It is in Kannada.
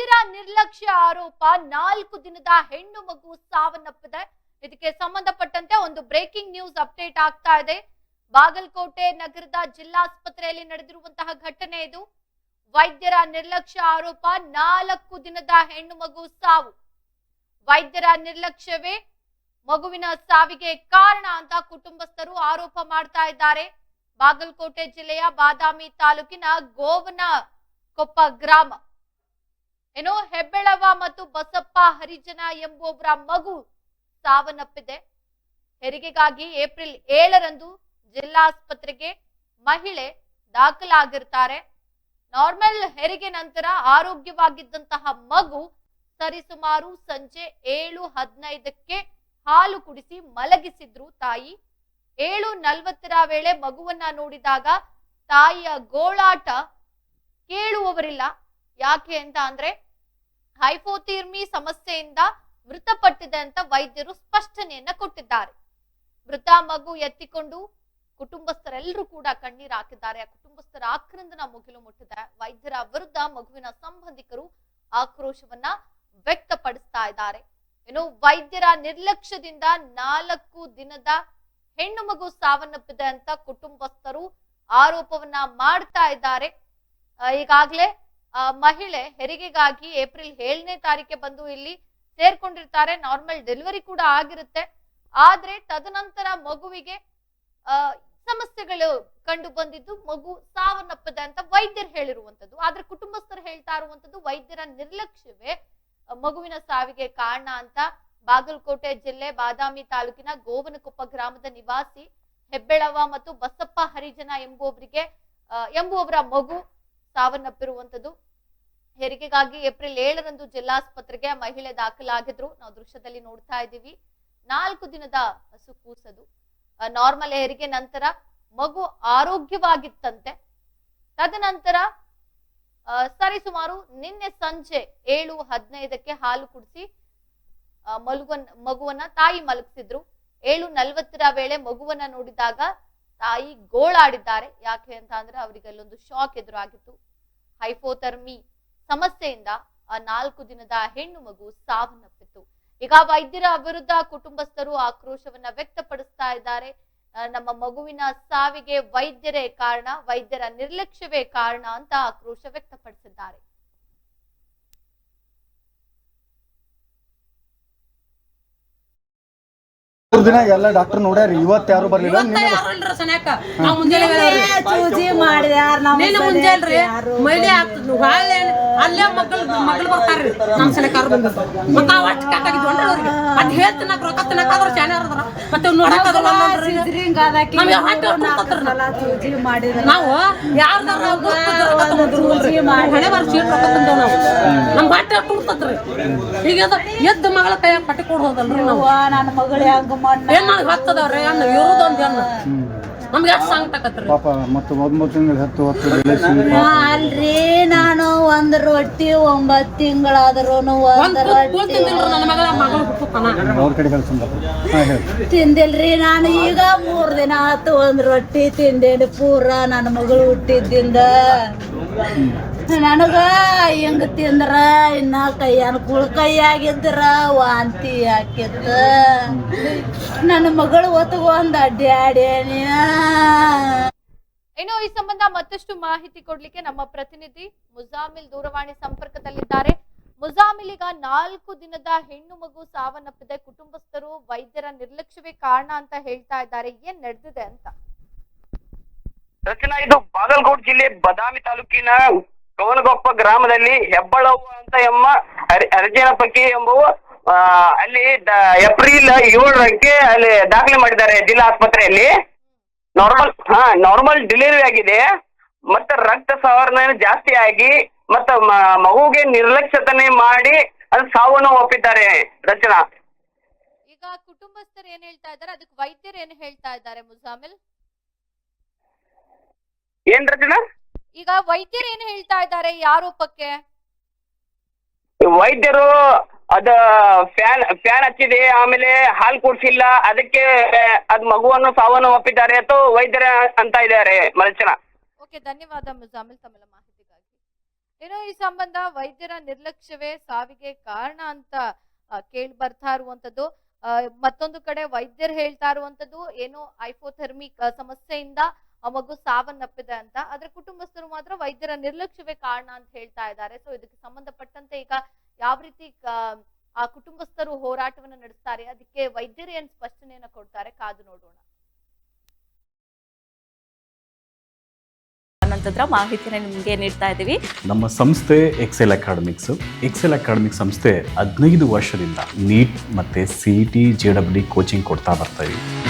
ವೈದ್ಯರ ನಿರ್ಲಕ್ಷ್ಯ ಆರೋಪ. ನಾಲ್ಕು ದಿನದ ಹೆಣ್ಣು ಮಗು ಸಾವನ್ನಪ್ಪಿದೆ. ಇದಕ್ಕೆ ಸಂಬಂಧಪಟ್ಟಂತೆ ಒಂದು ಬ್ರೇಕಿಂಗ್ ನ್ಯೂಸ್ ಅಪ್ಡೇಟ್ ಆಗ್ತಾ ಇದೆ. ಬಾಗಲಕೋಟೆ ನಗರದ ಜಿಲ್ಲಾಸ್ಪತ್ರೆಯಲ್ಲಿ ನಡೆದಿರುವಂತಹ ಘಟನೆ ಇದು. ವೈದ್ಯರ ನಿರ್ಲಕ್ಷ್ಯ ಆರೋಪ. ನಾಲ್ಕು ದಿನದ ಹೆಣ್ಣು ಮಗು ಸಾವು. ವೈದ್ಯರ ನಿರ್ಲಕ್ಷ್ಯವೇ ಮಗುವಿನ ಸಾವಿಗೆ ಕಾರಣ ಅಂತ ಕುಟುಂಬಸ್ಥರು ಆರೋಪ ಮಾಡ್ತಾ ಇದ್ದಾರೆ. ಬಾಗಲಕೋಟೆ ಜಿಲ್ಲೆಯ ಬಾದಾಮಿ ತಾಲೂಕಿನ ಗೋವನ ಕೊಪ್ಪ ಗ್ರಾಮ. ಏನೋ ಹೆಬ್ಬೆಳವ ಮತ್ತು ಬಸಪ್ಪ ಹರಿಜನ ಎಂಬುವವರ ಮಗು ಸಾವನ್ನಪ್ಪಿದೆ. ಹೆರಿಗೆಗಾಗಿ ಏಪ್ರಿಲ್ ಏಳರಂದು ಜಿಲ್ಲಾಸ್ಪತ್ರೆಗೆ ಮಹಿಳೆ ದಾಖಲಾಗಿರ್ತಾರೆ. ನಾರ್ಮಲ್ ಹೆರಿಗೆ ನಂತರ ಆರೋಗ್ಯವಾಗಿದ್ದಂತಹ ಮಗು ಸರಿಸುಮಾರು ಸಂಜೆ ಏಳು ಹದಿನೈದಕ್ಕೆ ಹಾಲು ಕುಡಿಸಿ ಮಲಗಿಸಿದ್ರು ತಾಯಿ. ಏಳು ನಲ್ವತ್ತರ ವೇಳೆ ಮಗುವನ್ನ ನೋಡಿದಾಗ ತಾಯಿಯ ಗೋಳಾಟ ಕೇಳುವವರಿಲ್ಲ. ಯಾಕೆ ಅಂತ ಅಂದ್ರೆ ಹೈಪೋಥಿರ್ಮಿ ಸಮಸ್ಯೆಯಿಂದ ಮೃತಪಟ್ಟಿದೆ ಅಂತ ವೈದ್ಯರು ಸ್ಪಷ್ಟನೆಯನ್ನ ಕೊಟ್ಟಿದ್ದಾರೆ. ಮೃತ ಮಗು ಎತ್ತಿಕೊಂಡು ಕುಟುಂಬಸ್ಥರೆಲ್ಲರೂ ಕೂಡ ಕಣ್ಣೀರು ಹಾಕಿದ್ದಾರೆ. ಆ ಕುಟುಂಬಸ್ಥರ ಆಕ್ರಂದನ ಮುಗಿಲು ಮುಟ್ಟಿದೆ. ವೈದ್ಯರ ವಿರುದ್ಧ ಮಗುವಿನ ಸಂಬಂಧಿಕರು ಆಕ್ರೋಶವನ್ನ ವ್ಯಕ್ತಪಡಿಸ್ತಾ ಇದ್ದಾರೆ. ಏನು ವೈದ್ಯರ ನಿರ್ಲಕ್ಷ್ಯದಿಂದ ನಾಲ್ಕು ದಿನದ ಹೆಣ್ಣು ಮಗು ಸಾವನ್ನಪ್ಪಿದೆ ಅಂತ ಕುಟುಂಬಸ್ಥರು ಆರೋಪವನ್ನ ಮಾಡ್ತಾ ಇದ್ದಾರೆ. ಈಗಾಗ್ಲೇ ಮಹಿಳೆ ಹೆರಿಗೆಗಾಗಿ ಏಪ್ರಿಲ್ ಏಳನೇ ತಾರೀಕೆ ಬಂದು ಇಲ್ಲಿ ಸೇರ್ಕೊಂಡಿರ್ತಾರೆ. ನಾರ್ಮಲ್ ಡೆಲಿವರಿ ಕೂಡ ಆಗಿರುತ್ತೆ. ಆದ್ರೆ ತದನಂತರ ಮಗುವಿಗೆ ಸಮಸ್ಯೆಗಳು ಕಂಡು ಬಂದಿದ್ದು ಮಗು ಸಾವನ್ನಪ್ಪದೆ ಅಂತ ವೈದ್ಯರು ಹೇಳಿರುವಂತದ್ದು ಆದ್ರೆ ಕುಟುಂಬಸ್ಥರು ಹೇಳ್ತಾ ಇರುವಂತದ್ದು ವೈದ್ಯರ ನಿರ್ಲಕ್ಷ್ಯವೇ ಮಗುವಿನ ಸಾವಿಗೆ ಕಾರಣ ಅಂತ. ಬಾಗಲಕೋಟೆ ಜಿಲ್ಲೆ ಬಾದಾಮಿ ತಾಲೂಕಿನ ಗೋವನಕೊಪ್ಪ ಗ್ರಾಮದ ನಿವಾಸಿ ಹೆಬ್ಬೆಳವ ಮತ್ತು ಬಸಪ್ಪ ಹರಿಜನ ಎಂಬುವವರಿಗೆ ಎಂಬುವವರ ಮಗು ಸಾವನ್ನಪ್ಪಿರುವಂತದ್ದು ಹೆರಿಗೆಗಾಗಿ ಏಪ್ರಿಲ್ ಏಳರಂದು ಜಿಲ್ಲಾಸ್ಪತ್ರೆಗೆ ಮಹಿಳೆ ದಾಖಲಾಗಿದ್ರು. ನಾವು ದೃಶ್ಯದಲ್ಲಿ ನೋಡ್ತಾ ಇದ್ದೀವಿ. ನಾಲ್ಕು ದಿನದ ಹಸು ಕೂಸದು. ನಾರ್ಮಲ್ ಹೆರಿಗೆ ನಂತರ ಮಗು ಆರೋಗ್ಯವಾಗಿತ್ತಂತೆ. ತದನಂತರ ಸರಿ ಸುಮಾರು ನಿನ್ನೆ ಸಂಜೆ ಏಳು ಹದಿನೈದಕ್ಕೆ ಹಾಲು ಕುಡಿಸಿ ಮಲಗುವ ಮಗುವನ್ನ ತಾಯಿ ಮಲಗಿಸಿದ್ರು. ಏಳು ನಲ್ವತ್ತರ ವೇಳೆ ಮಗುವನ್ನ ನೋಡಿದಾಗ ತಾಯಿ ಗೋಳಾಡಿದ್ದಾರೆ. ಯಾಕೆ ಅಂತ ಅಂದ್ರೆ ಅವರಿಗೆ ಅಲ್ಲೊಂದು ಶಾಕ್ ಎದುರಾಗಿತ್ತು. ಹೈಪೋಥರ್ಮಿ ಸಮಸ್ಯೆಯಿಂದ ನಾಲ್ಕು ದಿನದ ಹೆಣ್ಣು ಮಗು ಸಾವನ್ನಪ್ಪಿತ್ತು ಈಗ ವೈದ್ಯರ ವಿರುದ್ಧ ಕುಟುಂಬಸ್ಥರು ಆಕ್ರೋಶವನ್ನ ವ್ಯಕ್ತಪಡಿಸ್ತಾ ಇದ್ದಾರೆ. ನಮ್ಮ ಮಗುವಿನ ಸಾವಿಗೆ ವೈದ್ಯರೇ ಕಾರಣ, ವೈದ್ಯರ ನಿರ್ಲಕ್ಷ್ಯವೇ ಕಾರಣ ಅಂತ ಆಕ್ರೋಶ ವ್ಯಕ್ತಪಡಿಸಿದ್ದಾರೆ. ಮೂರ್ ದಿನ ಎಲ್ಲ ಡಾಕ್ಟರ್ ನೋಡ್ಯಾರ ಇವತ್ ಯಾರು ಬರ್ಲಿಲ್ಲ ಇವತ್ತ ನಿನ್ನೆ ಯಾರಲ್ರ ಸನ್ಯಾಕ? ನಾವ್ ಮುಂಜಾನೆ ಹೇಳ್ಯಾವ್ರಿ. ಚೂಜಿ ಮಾಡಿದ್ಯಾರ ನಮ್ಮ ನಿನ್ನೆ ಮುಂಜಾನ್ರಿ ಮೈಲಿ ಆಗ್ತದ ಹೊಳ್ಳೆ ಅಲ್ಲೇ ಮಕ್ಕಳು ಮಕ್ಕಳು ಬರ್ತಾರ್ರಿ ನಮ್ ಸನ್ಯಾಕ ಬಂದ ಮತ್ತ ಅವ್ ಅವ್ರಿಗೆ. ಅದ್ ರೊಕ್ಕ ತಿನ್ನಕ್ ನೋಡಕ್ ಅದ್ರ ನಾವು. ಚೂಜಿ ಮಾಡಿದ್ರ. ನಾವು ಯಾರ್ದಾರ ಹಣೆ ಬಾರ್ ಸೀಟ್ ರೊಕ್ಕ ತಂದೇವ್ ನಾವು. ನಮ್ ಈಗ ಎದ್ದ ಮಗಳ ಕೈಯಾಗ ಪಟ್ಟಿ ಕೊಡ್ ಹೋದಲ್ರಿ ನಾವು. ನನ್ನ ಮಗಳು ಹೆಂಗ ಮಾಡಿ ಹೊತ್ತದವ್ರಿ ಅನ್ನ ಇರೋದೊಂದ್ ಅನ್ನ ನಮ್ಗೆ ಎಷ್ಟು ಸಂಕಟಕತ್ರಿ ಪಾಪ ಮತ್ತು ಒಂಬತ್ತು ತಿಂಗಳು ಹತ್ತು ಹತ್ತು ಬೆಳೆಸಿ ಅಲ್ರಿ ನಾನು ಒಂದ್ ರೊಟ್ಟಿ ಒಂಬತ್ತು ತಿಂಗಳಾದ್ರೂ ಒಂದ್ ರೊಟ್ಟಿ. ತಿಂದಿಲ್ರಿ ನನ್ನ ಮಗಳ ಮಗಳು ಹುಟ್ಟುತ್ತಾನ? ಅವ್ರ ಕಡೆ ತಿಂದಿಲ್ರಿ ನಾನು ಈಗ ಮೂರ್ ದಿನ ಆತು ಒಂದ್ ರೊಟ್ಟಿ ತಿಂದೇನಿ ಪೂರ ನನ್ನ ಮಗಳು ಹುಟ್ಟಿದ್ದಿಂದ. ನನಗ ಹಿಂಗ ತಿಂದ್ರ ಇನ್ನ ಕೈ ಅನುಕೂಲ ಕೈಯಾಗಿದ್ರ ವಾಂತಿ ಹಾಕಿತ್ತ ನನ್ನ ಮಗಳು ಒತ್ತಗೊಂದ ಅಡ್ಡಾಡೇನಿ ಇನ್ನು ಈ ಸಂಬಂಧ ಮತ್ತಷ್ಟು ಮಾಹಿತಿ ಕೊಡ್ಲಿಕ್ಕೆ ನಮ್ಮ ಪ್ರತಿನಿಧಿ ಮುಜಾಮಿಲ್ ದೂರವಾಣಿ ಸಂಪರ್ಕದಲ್ಲಿದ್ದಾರೆ. ಮುಜಾಮಿಲ್ ಈಗ ನಾಲ್ಕು ದಿನದ ಹೆಣ್ಣು ಮಗು ಸಾವನ್ನಪ್ಪಿದೆ. ಕುಟುಂಬಸ್ಥರು ವೈದ್ಯರ ನಿರ್ಲಕ್ಷ್ಯವೇ ಕಾರಣ ಅಂತ ಹೇಳ್ತಾ ಇದ್ದಾರೆ. ಏನ್ ನಡೆದಿದೆ ಅಂತ? ರಚನಾ ಇದು ಬಾಗಲಕೋಟ್ ಜಿಲ್ಲೆ ಬದಾಮಿ ತಾಲೂಕಿನ ಕವನಗೊಪ್ಪ ಗ್ರಾಮದಲ್ಲಿ ಹೆಬ್ಬಳವ್ವ ಅಂತ ಎಂಬ ಹರಿ- ಹರಿಜನ ಪಕ್ಕಿ ಎಂಬುವ ಅಲ್ಲಿ ಏಪ್ರಿಲ್ ಏಳರಕ್ಕೆ ಅಲ್ಲಿ ದಾಖಲೆ ಮಾಡಿದ್ದಾರೆ ಜಿಲ್ಲಾ ಆಸ್ಪತ್ರೆಯಲ್ಲಿ. ನಾರ್ಮಲ್, ಹಾ, ನಾರ್ಮಲ್ ಡಿಲಿವರಿ ಆಗಿದೆ. ಮತ್ತೆ ರಕ್ತ ಸವರಣ ಜಾಸ್ತಿ ಆಗಿ, ಮತ್ತೆ ಮಗುಗೆ ನಿರ್ಲಕ್ಷ್ಯತನೆ ಮಾಡಿ ಅದು ಸಾವನ್ನು ಒಪ್ಪಿದ್ದಾರೆ ರಚನಾ. ಈಗ ಕುಟುಂಬಸ್ಥರು ಏನ್ ಹೇಳ್ತಾ ಇದ್ದಾರೆ? ಅದಕ್ಕೆ ವೈದ್ಯರು ಏನ್ ಹೇಳ್ತಾ ಇದ್ದಾರೆ ಮುಜಾಮಿಲ್? ಏನ್ ರಚನಾ ಈಗ ವೈದ್ಯರು ಏನ್ ಹೇಳ್ತಾ ಇದ್ದಾರೆ ಈ ಆರೋಪಕ್ಕೆ ವೈದ್ಯರು ಅದ ಫ್ಯಾನ್ ಫ್ಯಾನ್ ಹಚ್ಚಿದೆ ಆಮೇಲೆ ಹಾಲ್ ಕುಡ್ಸಿಲ್ಲ ಅದಕ್ಕೆ ಅದ್ ಮಗುವನ್ನು ಸಾವನ್ನು ಒಪ್ಪಿದ್ದಾರೆ ಅಥವಾ ವೈದ್ಯರ ಅಂತ ಇದ್ದಾರೆ ಮಲಚನ ಓಕೆ ಧನ್ಯವಾದ ಮುಜಾಮಿಲ್ ತಮ್ಮ ಮಾಹಿತಿಗಾಗಿ. ಏನೋ ಈ ಸಂಬಂಧ ವೈದ್ಯರ ನಿರ್ಲಕ್ಷ್ಯವೇ ಸಾವಿಗೆ ಕಾರಣ ಅಂತ ಕೇಳಿ ಬರ್ತಾ ಇರುವಂತದ್ದು. ಮತ್ತೊಂದು ಕಡೆ ವೈದ್ಯರು ಹೇಳ್ತಾ ಇರುವಂತದ್ದು ಏನೋ ಐಫೋಥರ್ಮಿಕ್ ಸಮಸ್ಯೆಯಿಂದ ಆ ಮಗು ಸಾವನ್ನಪ್ಪಿದೆ ಅಂತ ಆದ್ರೆ ಕುಟುಂಬಸ್ಥರು ಮಾತ್ರ ವೈದ್ಯರ ನಿರ್ಲಕ್ಷ್ಯವೇ ಕಾರಣ ಅಂತ ಹೇಳ್ತಾ ಇದ್ದಾರೆ. ಸೊ ಇದಕ್ಕೆ ಸಂಬಂಧಪಟ್ಟಂತೆ ಈಗ ಯಾವ ರೀತಿ ಆ, ಆ ಕುಟುಂಬಸ್ಥರು ಹೋರಾಟವನ್ನು ನಡೆಸ್ತಾರೆ ಅದಕ್ಕೆ ವೈದ್ಯರು ಏನ್ ಸ್ಪಷ್ಟನೆಯನ್ನ ಕೊಡ್ತಾರೆ ಕಾದು ನೋಡೋಣ. ಮಾಹಿತಿನ ನಿಮಗೆ ನೀಡ್ತಾ ಇದ್ದೀವಿ. ನಮ್ಮ ಸಂಸ್ಥೆ ಎಕ್ಸೆಲ್ ಅಕಾಡೆಮಿಕ್ಸ್ ಎಕ್ಸೆಲ್ ಅಕಾಡೆಮಿಕ್ ಸಂಸ್ಥೆ ಹದಿನೈದು ವರ್ಷದಿಂದ ನೀಟ್ ಮತ್ತೆ C T J W coaching ಕೊಡ್ತಾ ಬರ್ತಾ ಇದ್ದೀವಿ